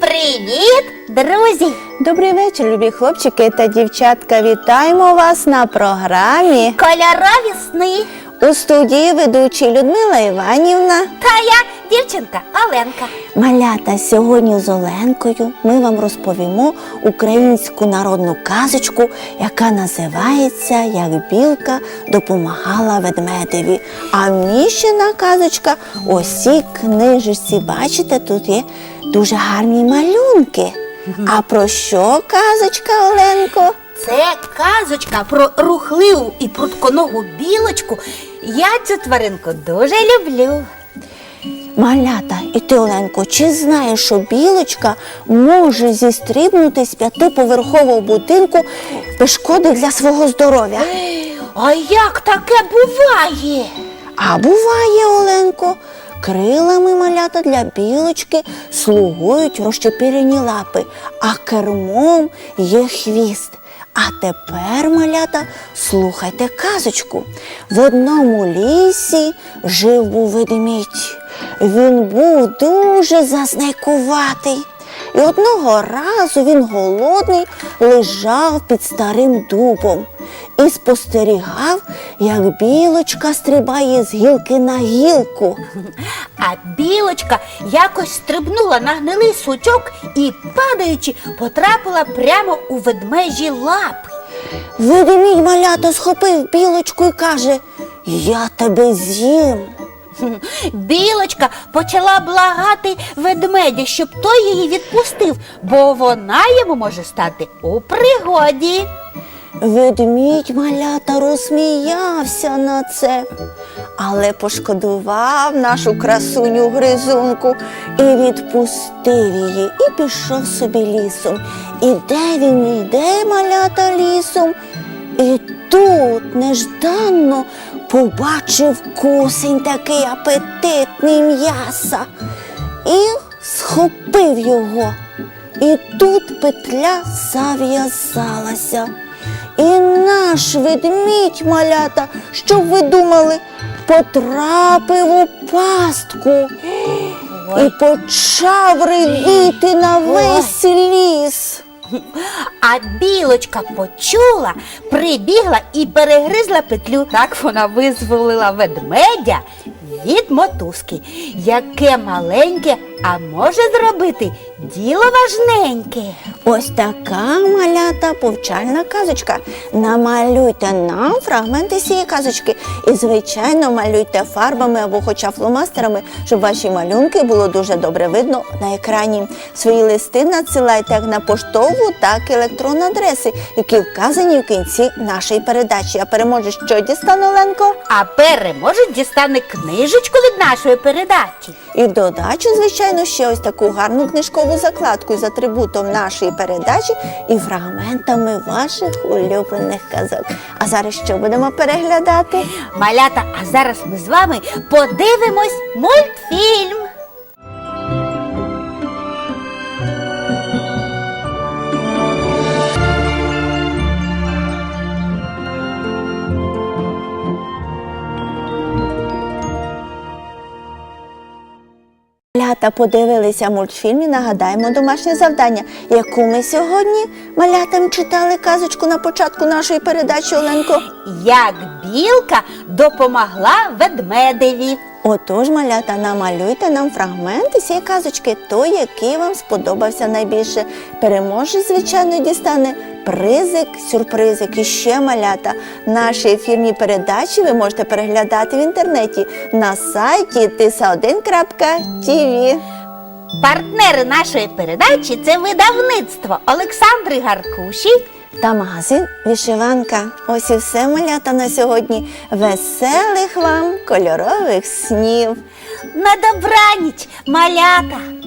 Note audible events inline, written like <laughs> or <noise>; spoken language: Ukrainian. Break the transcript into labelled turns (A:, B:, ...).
A: Привіт, друзі!
B: Добрий вечір, любі хлопчики та дівчатка. Вітаємо вас на програмі
A: Кольорові сни.
B: у студії ведучі Людмила Іванівна.
A: Та я дівчинка Оленка.
B: Малята, сьогодні з Оленкою ми вам розповімо українську народну казочку, яка називається Як білка допомагала ведмедеві. А вміщена казочка ось цій книжечці. Бачите, тут є дуже гарні малюнки. А про що казочка, Оленко?
A: Це казочка про рухливу і прутконогу білочку. Я цю тваринку дуже люблю.
B: Малята, і ти, Оленко, чи знаєш, що білочка може зістрибнути з п'ятиповерхового будинку без шкоди для свого здоров'я?
A: А як таке буває?
B: А буває, Оленко, крилами малята для білочки слугують розчепірені лапи, а кермом є хвіст. А тепер, малята, слухайте казочку. В одному лісі жив був ведмідь. Він був дуже зазнайкуватий. І одного разу він голодний лежав під старим дубом і спостерігав, як білочка стрибає з гілки на гілку.
A: А білочка якось стрибнула на гнилий сучок і, падаючи, потрапила прямо у ведмежі лапи.
B: Ведмідь малято схопив білочку і каже: Я тебе з'їм. <laughs>
A: Білочка почала благати ведмедя, щоб той її відпустив, бо вона йому може стати у пригоді.
B: Ведмідь малята розсміявся на це, але пошкодував нашу красуню гризунку і відпустив її, і пішов собі лісом. Іде він, іде малята лісом, і тут нежданно побачив кусень такий апетитний м'яса і схопив його. І тут петля зав'язалася. І наш ведмідь малята, що ви думали, потрапив у пастку і почав ревіти на весь ліс.
A: А білочка почула, прибігла і перегризла петлю. Так вона визволила ведмедя від мотузки, яке маленьке, а може зробити діло важненьке.
B: Ось така малята повчальна казочка. Намалюйте нам фрагменти цієї казочки і, звичайно, малюйте фарбами або хоча фломастерами, щоб ваші малюнки було дуже добре видно на екрані. Свої листи надсилайте як на поштову, так і електронні адреси, які вказані в кінці нашої передачі. А переможе, що дістане Оленко?
A: А переможець дістане книжечку від нашої передачі.
B: І в додачу, звичайно, ще ось таку гарну книжкову закладку з атрибутом нашої передачі і фрагментами ваших улюблених казок. А зараз що будемо переглядати?
A: Малята, а зараз ми з вами подивимось мультфільм.
B: Малята подивилися мультфільм і нагадаємо домашнє завдання, яку ми сьогодні малятам читали казочку на початку нашої передачі Оленко.
A: Як білка допомогла ведмедеві.
B: Отож, малята, намалюйте нам фрагменти цієї казочки, той, який вам сподобався найбільше. Переможець, звичайно, дістане призик, сюрпризик і ще малята. Наші ефірні передачі ви можете переглядати в інтернеті на сайті tisa1.tv.
A: Партнери нашої передачі це видавництво Олександри Гаркуші.
B: Та магазин Вишиванка. Ось і все малята на сьогодні. Веселих вам кольорових снів.
A: На добраніч, малята!